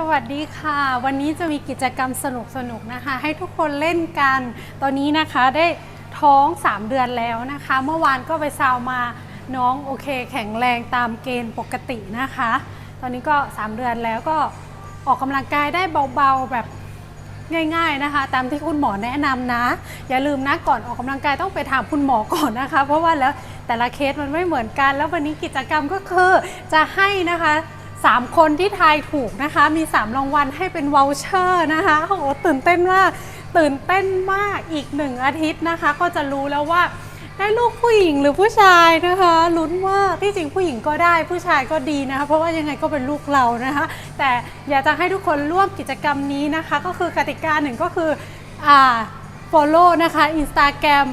สวัสดีค่ะ วันนี้จะมีกิจกรรมสนุกๆนะคะ ให้ทุกคนเล่นกัน ตอนนี้นะคะได้ท้อง 3 เดือนแล้วนะคะ เมื่อวานก็ไปซาวมาน้องโอเค แข็งแรงตามเกณฑ์ปกตินะคะ ตอนนี้ก็ 3 เดือนแล้วก็ออกกำลังกายได้เบาๆแบบง่าย ๆนะคะ ตามที่คุณหมอแนะนำนะ อย่าลืมนะก่อนออกกำลังกายต้องไปถามคุณหมอก่อนนะคะ เพราะว่าแล้วแต่ละเคสมันไม่เหมือนกัน แล้ววันนี้กิจกรรมก็คือจะให้นะคะ 3 คนที่ทายถูกนะคะ มี 3 รางวัลให้เป็นว o ลเชอร์นะคะโอ้โหตื่นเต้นมาก ตื่นเต้นมากอีกหนึ่งอาทิตย์นะคะ ก็จะรู้แล้วว่าได้ลูกผู้หญิงหรือผู้ชายนะคะลุ้นว่าที่จริงผู้หญิงก็ได้ผู้ชายก็ดีนะคะ เพราะว่ายังไงก็เป็นลูกเรานะคะ แต่อยากจะให้ทุกคนร่วมกิจกรรมนี้นะคะ ก็คือกติกาหนึ่งก็คืออ่า follow นะคะ Instagram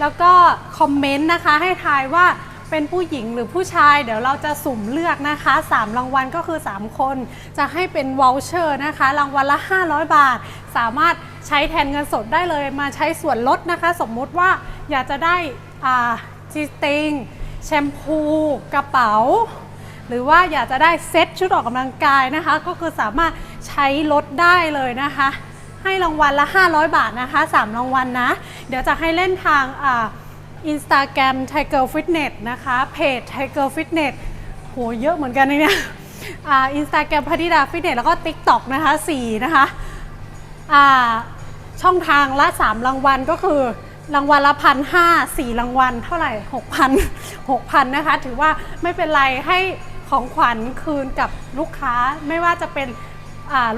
แล้วก็คอมเมนต์นะคะให้ทายว่า เป็นผู้หญิงหรือผู้ชาย เดี๋ยวเราจะสุ่มเลือกนะคะ 3 รางวัลก็คือ 3 คน จะให้เป็นว o ลเชอร์นะคะ รางวัลละ 500 บาท สามารถใช้แทนเงินสดได้เลยมาใช้ส่วนลดนะคะ สมมุติว่าอยากจะได้จีสติงแชมพูกระเป๋า หรือว่าอยากจะได้เซ็ตชุดออกกำลังกายนะคะ ก็คือสามารถใช้ลดได้เลยนะคะ ให้รางวัลละ 500 บาทนะคะ 3 รางวัลนะเดี๋ยวจะให้เล่นทางอ่า อินสตาแกรม Tiger Fitness นะคะเพจ Tiger Fitness โหเยอะเหมือนกันนะเนี่ยอินสตาแกรมพธิดาฟิตเนสแล้วก็ TikTok นะคะ4นะคะช่องทางละ 3 รางวัลก็คือ รางวัลละพันห้าสี่รางวัลเท่าไหร่หกพันหกพันนะคะ ถือว่าไม่เป็นไรให้ของขวัญคืนกับลูกค้าไม่ว่าจะเป็น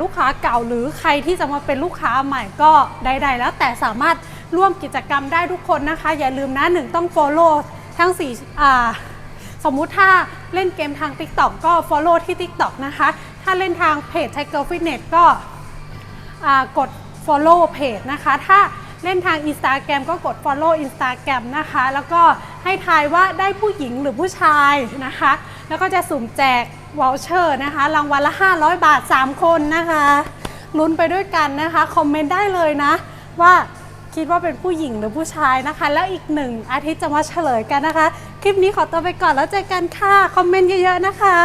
ลูกค้าเก่าหรือใครที่จะมาเป็นลูกค้าใหม่ก็ใดๆแล้วแต่สามารถ ร่วมกิจกรรมได้ทุกคนนะคะ อย่าลืมนะหนึ่งต้อง follow ทั้ง4อ่าสมมุติถ้าเล่นเกมทาง TikTok ก็ follow ที่ TikTok นะคะ ถ้าเล่นทางเพจ Tiger Fitness ก็กด follow page นะคะ ถ้าเล่นทาง Instagram ก็กด follow Instagram นะคะ แล้วก็ให้ทายว่าได้ผู้หญิงหรือผู้ชายนะคะ แล้วก็จะสุ่มแจก voucher นะคะ รางวัลละ 500 บาท 3 คนนะคะ ลุ้นไปด้วยกันนะคะ คอมเมนต์ได้เลยนะว่า คิดว่าเป็นผู้หญิงหรือผู้ชายนะคะ แล้วอีกหนึ่งอาทิตย์จะมาเฉลยกันนะคะ คลิปนี้ขอตัวไปก่อนแล้วเจอกันค่ะ คอมเมนต์เยอะๆนะคะ